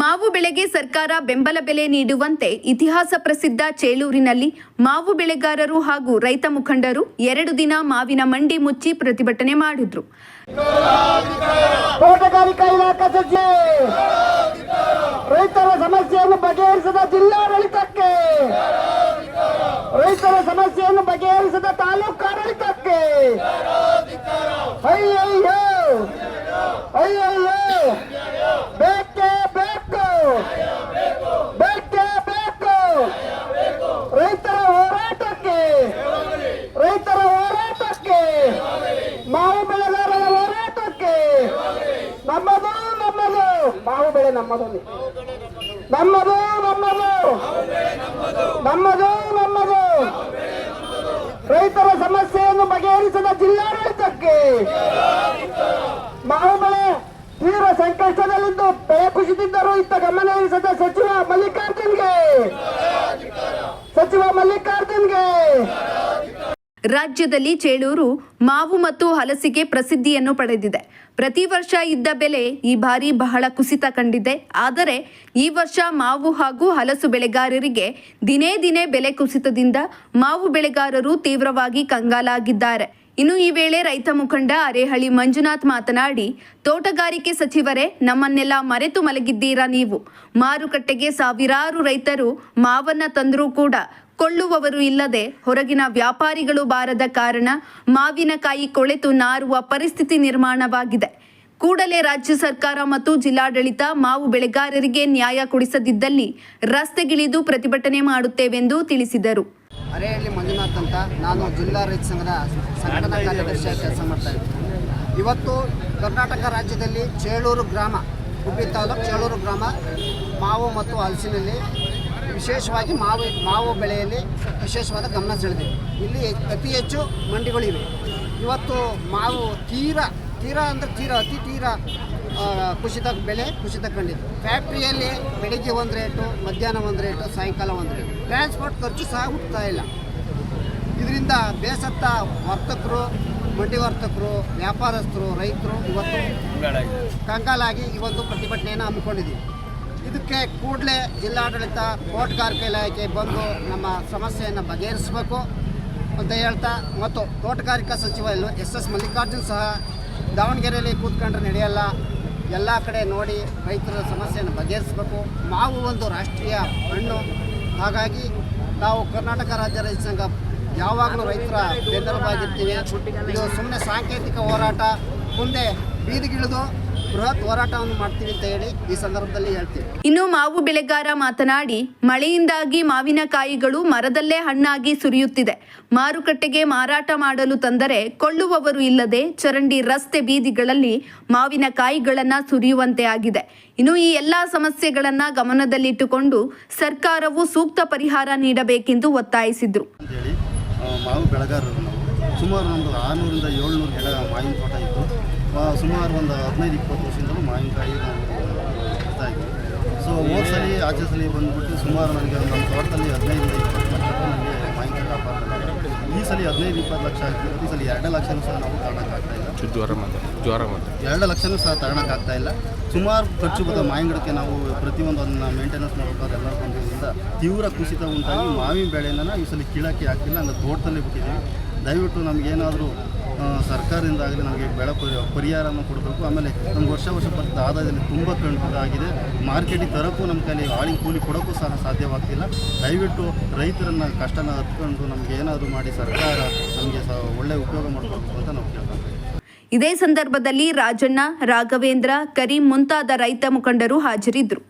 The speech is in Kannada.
ಮಾವು ಬೆಳೆಗೆ ಸರ್ಕಾರ ಬೆಂಬಲ ಬೆಲೆ ನೀಡುವಂತೆ ಇತಿಹಾಸ ಪ್ರಸಿದ್ಧ ಚೇಲೂರಿನಲ್ಲಿ ಮಾವು ಬೆಳೆಗಾರರು ಹಾಗೂ ರೈತ ಮುಖಂಡರು ಎರಡು ದಿನ ಮಾವಿನ ಮಂಡಿ ಮುಚ್ಚಿ ಪ್ರತಿಭಟನೆ ಮಾಡಿದ್ರು. ತೋಟಗಾರಿಕಾ ಇಲಾಖೆ ಸಚಿವೆ ರೈತರ ಸಮಸ್ಯೆಯನ್ನು ಬಗೆಹರಿಸದ ಜಿಲ್ಲಾಡಳಿತಕ್ಕೆ! ರೈತರ ಸಮಸ್ಯೆಯನ್ನು ಬಗೆಹರಿಸದ ತಾಲೂಕು ನಮ್ಮದು ನಮ್ಮದು. ಮಾವು ಬೆಳೆ ನಮ್ಮದು. ನಮ್ಮದು ನಮ್ಮದು. ನಮ್ಮದು ನಮ್ಮದು. ರೈತರ ಸಮಸ್ಯೆಯನ್ನು ಬಗೆಹರಿಸದ ಜಿಲ್ಲಾಡಳಿತಕ್ಕೆ ಮಾವು ಬೆಳೆ ತೀವ್ರ ಸಂಕಷ್ಟದಲ್ಲಿದ್ದು ಬೆಳೆ ಕುಸಿದಿದ್ದರೂ ಇತ್ತ ಗಮನ ಹರಿಸದ ಸಚಿವ ಮಲ್ಲಿಕಾರ್ಜುನ್ಗೆ. ಸಚಿವ ಮಲ್ಲಿಕಾರ್ಜುನ್ಗೆ. ರಾಜ್ಯದಲ್ಲಿ ಚೇಳೂರು ಮಾವು ಮತ್ತು ಹಲಸಿಗೆ ಪ್ರಸಿದ್ಧಿಯನ್ನು ಪಡೆದಿದೆ. ಪ್ರತಿ ವರ್ಷ ಇದ್ದ ಬೆಲೆ ಈ ಬಾರಿ ಬಹಳ ಕುಸಿತ ಕಂಡಿದೆ. ಆದರೆ ಈ ವರ್ಷ ಮಾವು ಹಾಗೂ ಹಲಸು ಬೆಳೆಗಾರರಿಗೆ ದಿನೇ ದಿನೇ ಬೆಲೆ ಕುಸಿತದಿಂದ ಮಾವು ಬೆಳೆಗಾರರು ತೀವ್ರವಾಗಿ ಕಂಗಾಲಾಗಿದ್ದಾರೆ. ಇನ್ನು ಈ ವೇಳೆ ರೈತ ಮುಖಂಡ ಅರೇಹಳ್ಳಿ ಮಂಜುನಾಥ್ ಮಾತನಾಡಿ, ತೋಟಗಾರಿಕೆ ಸಚಿವರೇ, ನಮ್ಮನ್ನೆಲ್ಲ ಮರೆತು ಮಲಗಿದ್ದೀರಾ ನೀವು? ಮಾರುಕಟ್ಟೆಗೆ ಸಾವಿರಾರು ರೈತರು ಮಾವನ್ನ ತಂದರೂ ಕೂಡ ಕೊಳ್ಳುವವರು ಇಲ್ಲದೆ ಹೊರಗಿನ ವ್ಯಾಪಾರಿಗಳು ಬಾರದ ಕಾರಣ ಮಾವಿನಕಾಯಿ ಕೊಳೆತು ನಾರುವ ಪರಿಸ್ಥಿತಿ ನಿರ್ಮಾಣವಾಗಿದೆ. ಕೂಡಲೇ ರಾಜ್ಯ ಸರ್ಕಾರ ಮತ್ತು ಜಿಲ್ಲಾಡಳಿತ ಮಾವು ಬೆಳೆಗಾರರಿಗೆ ನ್ಯಾಯ ಕೊಡಿಸದಿದ್ದಲ್ಲಿ ರಸ್ತೆಗಿಳಿದು ಪ್ರತಿಭಟನೆ ಮಾಡುತ್ತೇವೆಂದು ತಿಳಿಸಿದರು. ಅರೆಯಲ್ಲಿ ಮಂಜುನಾಥ್ ಅಂತ ನಾನು ಜಿಲ್ಲಾ ರೈತ ಸಂಘದ ಸಂಘಟನಾ ಕಾರ್ಯದರ್ಶಿಯಾಗಿ ಕೆಲಸ ಮಾಡ್ತಾ ಇದ್ದೀನಿ. ಇವತ್ತು ಕರ್ನಾಟಕ ರಾಜ್ಯದಲ್ಲಿ ಚೇಳೂರು ಗ್ರಾಮ ಹುಬ್ಬಳ್ಳಿ ತಾಲೂಕು ಚೇಳೂರು ಗ್ರಾಮ ಮಾವು ಮತ್ತು ಹಲಸಿನಲ್ಲಿ ವಿಶೇಷವಾಗಿ ಮಾವು ಮಾವು ಬೆಳೆಯಲ್ಲಿ ವಿಶೇಷವಾದ ಗಮನ ಸೆಳೆದಿದೆ. ಇಲ್ಲಿ ಅತಿ ಹೆಚ್ಚು ಮಂಡಿಗಳಿವೆ. ಇವತ್ತು ಮಾವು ತೀರಾ ತೀರಾ ಅಂದರೆ ತೀರಾ, ಅತಿ ತೀರಾ ಕುಸಿತ ಬೆಲೆ ಕುಸಿತ ಕಂಡಿದೆ. ಫ್ಯಾಕ್ಟ್ರಿಯಲ್ಲಿ ಬೆಳಿಗ್ಗೆ ಒಂದು ರೇಟು, ಮಧ್ಯಾಹ್ನ ಒಂದು ರೇಟು, ಸಾಯಂಕಾಲ ಒಂದು ರೇಟು. ಟ್ರಾನ್ಸ್ಪೋರ್ಟ್ ಖರ್ಚು ಸಹ ಹುಡ್ತಾ ಇಲ್ಲ. ಇದರಿಂದ ಬೇಸತ್ತ ವರ್ತಕರು, ಮಂಡಿ ವರ್ತಕರು, ವ್ಯಾಪಾರಸ್ಥರು, ರೈತರು ಇವತ್ತು ಕಂಗಾಲಾಗಿ ಇವತ್ತು ಪ್ರತಿಭಟನೆಯನ್ನು ಹಮ್ಮಿಕೊಂಡಿದ್ದೀವಿ. ಇದಕ್ಕೆ ಕೂಡಲೇ ಜಿಲ್ಲಾಡಳಿತ ತೋಟಗಾರಿಕೆ ಇಲಾಖೆ ಬಂದು ನಮ್ಮ ಸಮಸ್ಯೆಯನ್ನು ಬಗೆಹರಿಸಬೇಕು ಅಂತ ಹೇಳ್ತಾ ಮತ್ತು ತೋಟಗಾರಿಕಾ ಸಚಿವ ಎಸ್ ಎಸ್ ಮಲ್ಲಿಕಾರ್ಜುನ್ ಸಹ ದಾವಣಗೆರೆಯಲ್ಲಿ ಕೂತ್ಕೊಂಡ್ರೆ ನಡೆಯಲ್ಲ. ಎಲ್ಲ ಕಡೆ ನೋಡಿ ರೈತರ ಸಮಸ್ಯೆಯನ್ನು ಬಗೆಹರಿಸಬೇಕು. ಮಾವು ಒಂದು ರಾಷ್ಟ್ರೀಯ ಹಣ್ಣು. ಹಾಗಾಗಿ ನಾವು ಕರ್ನಾಟಕ ರಾಜ್ಯ ರೈತ ಸಂಘ ಯಾವಾಗಲೂ ರೈತರ ಬೆಂಬಲವಾಗಿರ್ತೀವಿ ಇದು ಸುಮ್ಮನೆ ಸಾಂಕೇತಿಕ ಹೋರಾಟ. ಮುಂದೆ ಬೀದಿಗಿಳಿದು ಬೃಹತ್ ಹೋರಾಟವನ್ನು ಮಾಡ್ತೀವಿ ಅಂತ ಹೇಳಿ ಈ ಸಂದರ್ಭದಲ್ಲಿ ಹೇಳ್ತೀವಿ. ಇನ್ನು ಮಾವು ಬೆಳೆಗಾರ ಮಾತನಾಡಿ ಮಳೆಯಿಂದಾಗಿ ಮಾವಿನಕಾಯಿಗಳು ಮರದಲ್ಲೇ ಹಣ್ಣಾಗಿ ಸುರಿಯುತ್ತಿದೆ. ಮಾರುಕಟ್ಟೆಗೆ ಮಾರಾಟ ಮಾಡಲು ತಂದರೆ ಕೊಳ್ಳುವವರು ಇಲ್ಲದೆ ಚರಂಡಿ ರಸ್ತೆ ಬೀದಿಗಳಲ್ಲಿ ಮಾವಿನಕಾಯಿಗಳನ್ನ ಸುರಿಯುವಂತೆ ಆಗಿದೆ. ಇನ್ನು ಈ ಎಲ್ಲಾ ಸಮಸ್ಯೆಗಳನ್ನ ಗಮನದಲ್ಲಿಟ್ಟುಕೊಂಡು ಸರ್ಕಾರವು ಸೂಕ್ತ ಪರಿಹಾರ ನೀಡಬೇಕೆಂದು ಒತ್ತಾಯಿಸಿದ್ರು. ಸುಮಾರು ನಮ್ಮದು ಆರುನೂರಿಂದ ಏಳ್ನೂರು ಗಿಡ ಮಾವಿನ ತೋಟ ಇತ್ತು ಸುಮಾರು ಒಂದು ಹದಿನೈದು ಇಪ್ಪತ್ತು ವರ್ಷದಿಂದಲೂ ಮಾವಿನಕಾಯಿ ನಾವು ಇದ್ವಿ ಸೊ ಹೋದ ಸಲ ಆಚೆ ಸಲ ಬಂದುಬಿಟ್ಟು ಸುಮಾರು ನನಗೆ ನಮ್ಮ ತೋಟದಲ್ಲಿ ಹದಿನೈದು ಇಪ್ಪತ್ತು ಲಕ್ಷ ನನಗೆ ಮಾವಿನಕಾಯಿ ವ್ಯಾಪಾರ. ಈ ಸಲ ಹದಿನೈದು ಇಪ್ಪತ್ತು ಲಕ್ಷ ಆಗ್ತೀವಿ ಈ ಸಲ ಎರಡು ಲಕ್ಷನೂ ಸಹ ನಾವು ತಗೊಳಕ್ಕಾಗ್ತಾ ಇಲ್ಲ. ಜ್ವರ ಜ್ವರ ಎರಡು ಲಕ್ಷನೂ ಸಹ ತಗೊಳಕ್ಕಾಗ್ತಾ ಇಲ್ಲ. ಸುಮಾರು ಖರ್ಚು ಬದ ಮಾವಿನ ಗಿಡಕ್ಕೆ ನಾವು ಪ್ರತಿಯೊಂದು ಅದನ್ನು ಮೇಂಟೆನೆನ್ಸ್ ಮಾಡಬೇಕಾದ್ರೆ ಎಲ್ಲರೂ ಬಂದಿದ್ದರಿಂದ ತೀವ್ರ ಕುಸಿತ ಉಂಟಾಗಿ ಮಾವಿನ ಬೆಳೆಯನ್ನು ಈ ಸಲ ಕೀಳಕ್ಕೆ ಹಾಕಿಲ್ಲ ಅಂದರೆ ತೋಟದಲ್ಲಿ ಬಿಟ್ಟಿದ್ದೀವಿ. ದಯವಿಟ್ಟು ನಮಗೇನಾದರೂ ಸರ್ಕಾರದಿಂದ ಆಗಲಿ ನಮಗೆ ಬೆಳ ಪರಿಹಾರವನ್ನು ಕೊಡಬೇಕು. ಆಮೇಲೆ ನಮ್ಗೆ ವರ್ಷ ವರ್ಷ ಬರ್ತದೆ ಆದಾಯದಲ್ಲಿ ತುಂಬ ಕಂಡಾಗಿದೆ ಮಾರ್ಕೆಟಿಗೆ ತರೋಕ್ಕೂ ನಮ್ಮ ಕೈಲಿ ಆಳಿಗೆ ಕೂಲಿ ಕೊಡೋಕ್ಕೂ ಸಹ ಸಾಧ್ಯವಾಗ್ತಿಲ್ಲ. ದಯವಿಟ್ಟು ರೈತರನ್ನ ಕಷ್ಟನ ಹತ್ಕೊಂಡು ನಮ್ಗೆ ಏನಾದರೂ ಮಾಡಿ ಸರ್ಕಾರ ನಮಗೆ ಸಹ ಒಳ್ಳೆಯ ಉಪಯೋಗ ಮಾಡಬೇಕು ಅಂತ ನಾವು ಕೇಳ್ತಾ ಇದೇ ಸಂದರ್ಭದಲ್ಲಿ ರಾಜಣ್ಣ, ರಾಘವೇಂದ್ರ, ಕರೀಂ ಮುಂತಾದ ರೈತ ಮುಖಂಡರು ಹಾಜರಿದ್ದರು.